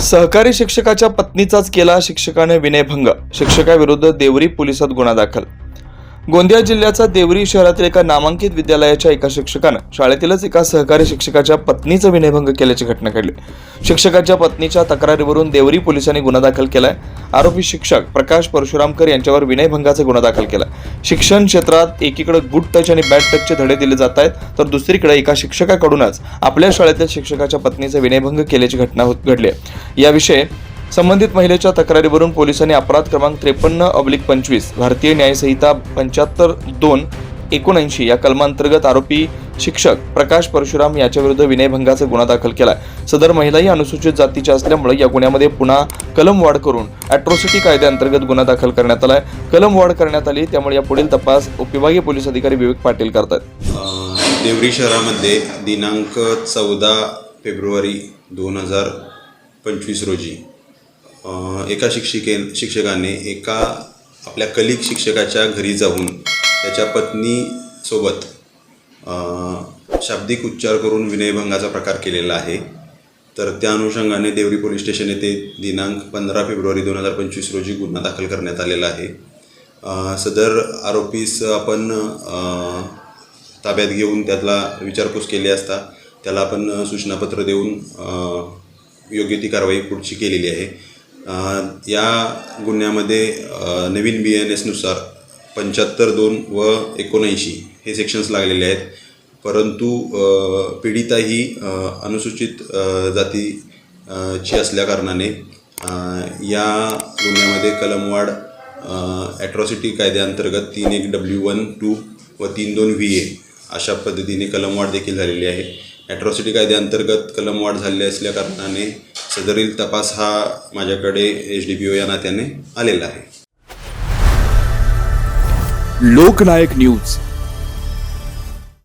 सहकारी शिक्षकाच्या पत्नीचाच केला शिक्षकाने विनयभंग. शिक्षकाविरुद्ध देवरी पोलिसात गुन्हा दाखल गोंदिया जिल्ह्याचा देवरी शहरातील एका नामांकित विद्यालयाच्या एका शिक्षकानं शाळेतीलच एका सहकारी शिक्षकाच्या पत्नीचं विनयभंग केल्याची घटना घडली. शिक्षकाच्या पत्नीच्या तक्रारीवरून देवरी पोलिसांनी गुन्हा दाखल केलाय. आरोपी शिक्षक प्रकाश परशुरामकर यांच्यावर विनयभंगाचा गुन्हा दाखल केला शिक्षण क्षेत्रात एकीकडे गुड टच आणि बॅड टचचे धडे दिले जात आहेत तर दुसरीकडे एका शिक्षकाकडूनच आपल्या शाळेतील शिक्षकाच्या पत्नीचा विनयभंग केल्याची घटना घडली आहे. याविषयी संबंधित महिलेच्या तक्रारीवरून पोलिसांनी अपराध क्रमांक त्रेपन्न अब्लिक पंचवीस भारतीय न्यायसंहिता पंच्याहत्तर दोन एकोणऐंशी या कलमांतर्गत आरोपी शिक्षक प्रकाश परशुराम याच्याविरुद्ध विनयभंगाचा गुन्हा दाखल केला सदर महिलाही अनुसूचित जातीच्या असल्यामुळे या गुन्ह्यामध्ये पुन्हा कलम वाढ करून अॅट्रॉसिटी कायद्याअंतर्गत गुन्हा दाखल करण्यात आलाय. कलम वाढ करण्यात आली त्यामुळे या पुढील तपास उपविभागीय पोलीस अधिकारी विवेक पाटील करतात देवरी शहरामध्ये दिनांक चौदा फेब्रुवारी दोन हजार पंचवीस रोजी एका शिक्षिके शिक्षकाने एका आपल्या कलिक शिक्षकाच्या घरी जाऊन त्याच्या पत्नीसोबत शाब्दिक उच्चार करून विनयभंगाचा प्रकार केलेला आहे. तर त्या अनुषंगाने देवरी पोलीस स्टेशन येथे दिनांक पंधरा फेब्रुवारी दोन हजार पंचवीस रोजी गुन्हा दाखल करण्यात आलेला आहे. सदर आरोपीस आपण ताब्यात घेऊन त्यातला विचारपूस केली असता त्याला आपण सूचनापत्र देऊन योग्य ती कारवाई पुढची केलेली आहे. या गुन्ह्यामध्ये नवीन बी एन एसनुसार पंच्याहत्तर दोन व एकोणऐंशी हे सेक्शन्स लागलेले आहेत. परंतु पीडिता ही अनुसूचित जाती ची असल्याकारणाने या गुन्ह्यामध्ये कलमवाढ ॲट्रॉसिटी कायद्याअंतर्गत तीन एक डब्ल्यू वन टू व तीन दोन व्ही ए अशा पद्धतीने कलमवाढ देखील झालेली आहे. ॲट्रॉसिटी कायद्याअंतर्गत कलमवाढ झालेली असल्याकारणाने सदरील तपास हा माझ्याकडे एच डी पी ओ या नात्याने आलेला आहे. लोकनायक न्यूज.